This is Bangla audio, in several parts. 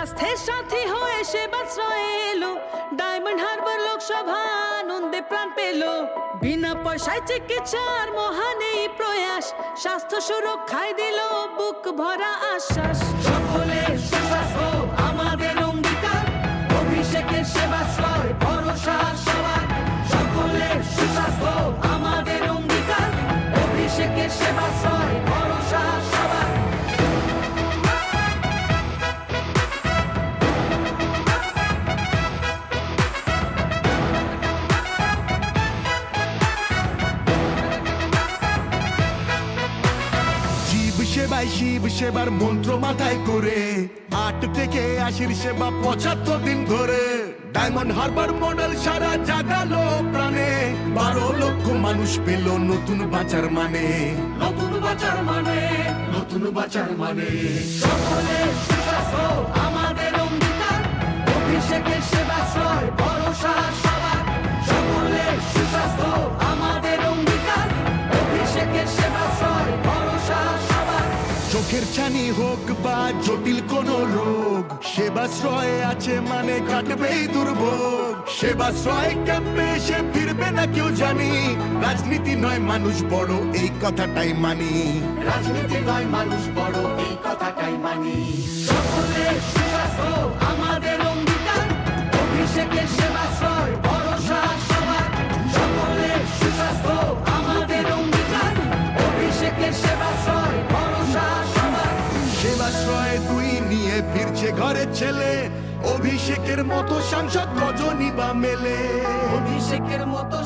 সুস্বাস্থ্যের সাথী হয়ে সেবাশ্রয়ে এলো। ডায়মন্ড হারবার লোকসভা আনন্দে প্রাণ পেল। বিনা পয়সায় চিকিৎসার মহান এই প্রয়াস, স্বাস্থ্য সুরক্ষায় দিল বুক ভরা আশ্বাস। সকলের সেবায় শিব সেবার মন্ত্র মাথায় করে। আট থেকে আশির সেবা পঁচাত্তর দিন ধরে। ডায়মন্ড হারবার মডেল সারা জাগালো প্রাণে। বারো লক্ষ মানুষ পেল নতুন বাঁচার মানে। নতুন বাঁচার মানে নতুন বাঁচার মানে। সুস্বাস্থ্য আমাদের অঙ্গীকার। অভিষেকের সেবাশ্রয় ভরসা চোখের ছানি হোক বা জটিল কোন রোগ, সেবাশ্রয়ে আছে মানে কাটবেই দুর্ভোগ। সেবাশ্রয় ক্যাম্পে এসে ফিরবে না কেউ জানি। রাজনীতি নয় মানুষ বড়, এই কথাটাই মানি। রাজনীতি নয় মানুষ বড়, এই কথাটাই মানি। অভিষেকের মতো সাংসদ গজনী বা মেলে? অভিষেকের মতো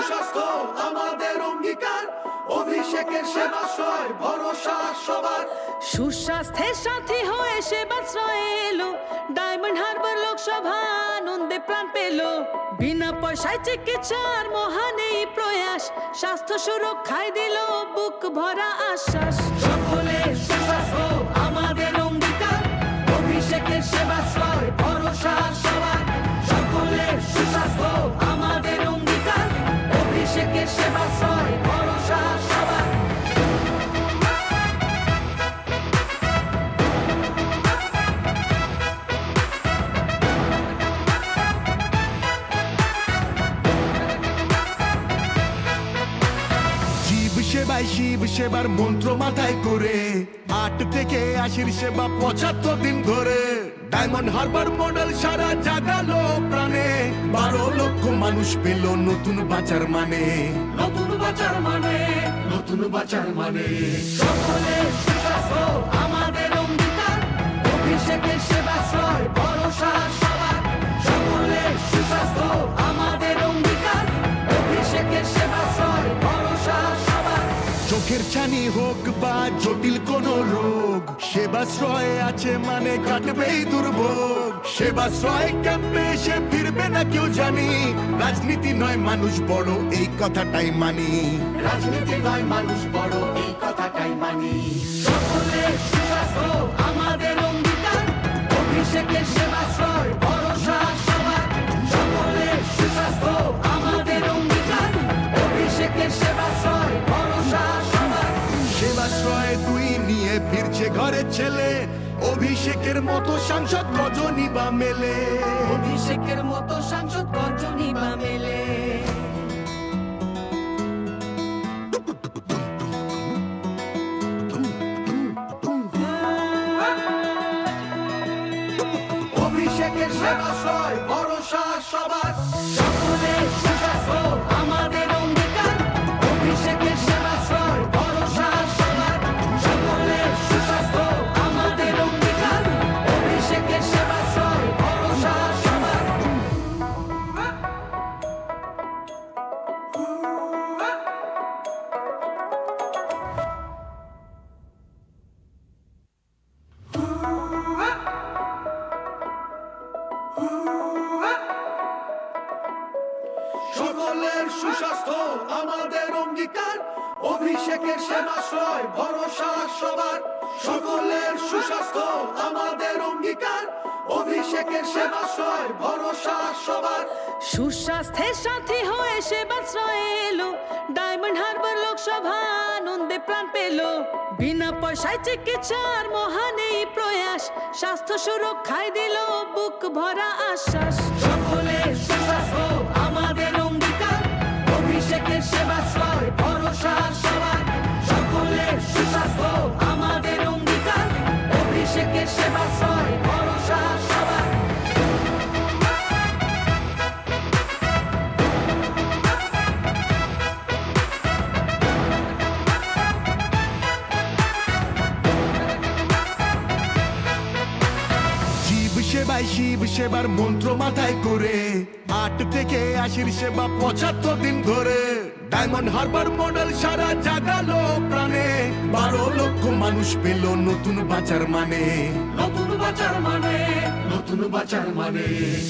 সুস্বাস্থ্য আমাদের অঙ্গীকার। অভিষেকের সেবাশ্রয়, ভরসা সবার। সুস্বাস্থ্যের সাথী হয়ে সেবা শ্রয় এলো। ডায়মন্ড হারবার লোকসভা আনন্দে প্রাণ পেল। বিনা পয়সায় চিকিৎসার মহান এই প্রয়াস, স্বাস্থ্য সুরক্ষায় দিল বুক ভরা আশ্বাস। শিব সেবার মন্ত্র মাথায় করে আট থেকে আশির সেবা পঁচাত্তর দিন ধরে। ডায়মন্ড হারবার মডেল সারা জাগালো প্রাণে। বারো লক্ষ মানুষ পেল নতুন বাজার মানে। নতুন বাজার মানে নতুন বাজার মানে। সকলের আমাদের অঙ্গীকার। অভিষেকের সেবাশ্রয় ভরসা সবার। সকলের সুস্বাস্থ্য চোখের ছানি হোক বা জটিল কোন রোগ, সেবাশ্রয় আছে মানে কাটবেই দুর্ভোগ। সেবাশ্রয় ক্যাম্পে এসে ফিরবে না কেউ জানি। রাজনীতি নয় মানুষ বড়, এই কথাটাই মানি। রাজনীতি নয় মানুষ বড়, এই কথাটাই মানি। সকলের সুস্বাস্থ্য আমাদের অঙ্গীকার। সেবাশ্রয়, ভরসা সবার। আমাদের অঙ্গীকার। সেবাশ্রয় সেবাশ্রয় দুই নিয়ে ফিরছে ঘরের ছেলে। অভিষেকের মতো সাংসদ গজনী বা মেলে? অভিষেকের মতো সাংসদ গর্জনী বা মেলে? অভিষেকের সেবাশ্রয় ভরসা সবার সকলের সুস্বাস্থ্য আমাদের অঙ্গীকার। অভিষেকের সেবাশ্রয় ভরসা সবার। সকলের সুস্বাস্থ্য আমাদের অঙ্গীকার। অভিষেকের সেবাশ্রয় ভরসা সবার। সুস্বাস্থ্যের সাথী হয়ে সেবাশ্রয়ে এলো। ডায়মন্ড হারবার লোকসভা আনন্দে প্রাণ পেল। বিনা পয়সায় চিকিৎসার মহান এই প্রয়াস স্বাস্থ্য সুরক্ষায় দিল বুক ভরা আশ্বাস। সকলের সুস্বাস্থ্য ভরসা সবার, সকলের সুস্বাস্থ্য, আমাদের অঙ্গীকার, অভিষেকের সেবায় শিব সেবার মন্ত্র মাথায় করে, আট থেকে আশির সেবা পঁচাত্তর দিন ধরে। ডায়মন্ড হারবার মডেল সারা জাগালো প্রাণে। বারো লক্ষ মানুষ পেল নতুন বাঁচার মানে। নতুন বাজার মানে নতুন বাজার মানে।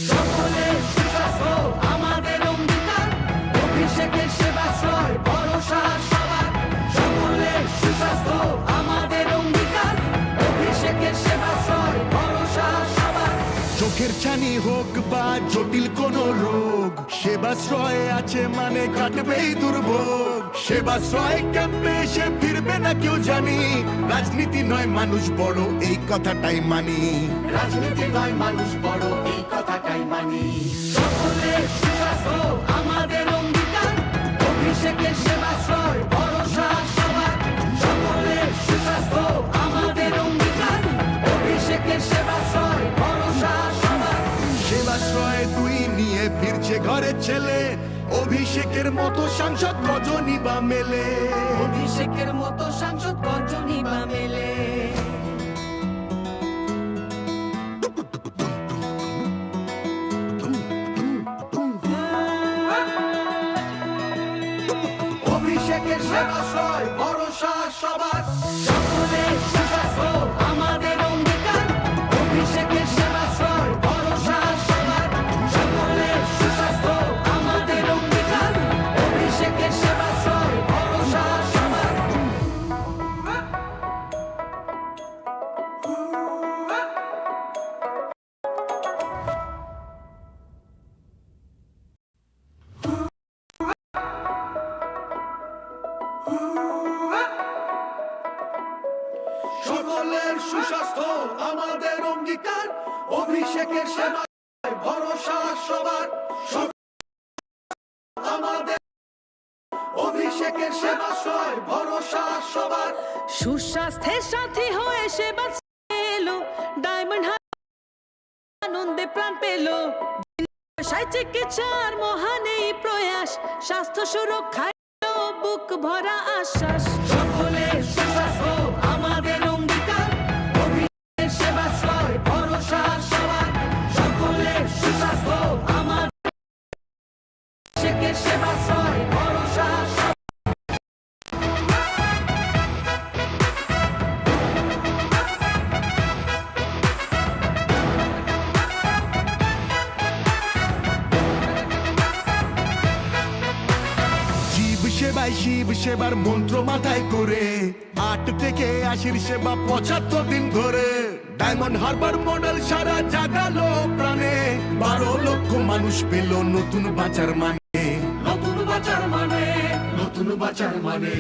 সকলে আমাদের অঙ্গীকার। অভিষেকের ভরসা সবার। সকলে সুস্বাস্থ্য আমাদের অঙ্গীকার। অভিষেকের ভরসা সবার। চোখের ছানি হোক বা জটিল কোন রোগ সেবাশ্রয় আছে মানে কাটবেই দুর্ভোগ। সেবাশ্রয় ক্যাম্পে এসে ফিরবে না কেউ জানি। রাজনীতি নয় মানুষ বড় এই কথাটাই মানি। রাজনীতি নয় মানুষ বড় এই কথাটাই মানি। সুস্বাস্থ্য ছেলে অভিষেকের মতো সাংসদ কজনই বা মেলে? অভিষেকের মতো সাংসদ কজনই বা মেলে? অভিষেকের সেবাশ্রয় ভরসা সবার আমাদের অঙ্গীকার, অভিষেকের সেবা ভরসা সবার। আমাদের অভিষেকের সেবাশ্রয় ভরসা সবার। সুস্বাস্থ্যের সাথী হয়ে সেবা এলো ডায়মন্ড আনন্দে প্রাণ পেল। চিকিৎসার মহান এই প্রয়াস, স্বাস্থ্য সুরক্ষায় বুক ভরা আশ্বাস। জীব শিব সেবার মন্ত্র মাথায় করে। আট থেকে আশির সেবা পঁচাত্তর দিন ধরে। ডায়মন্ড হারবার মডেল সারা জাগালো প্রাণে। বারো লক্ষ মানুষ পেল নতুন বাঁচার মানে। নতুন বাজার মানে নতুন বাজার মানে।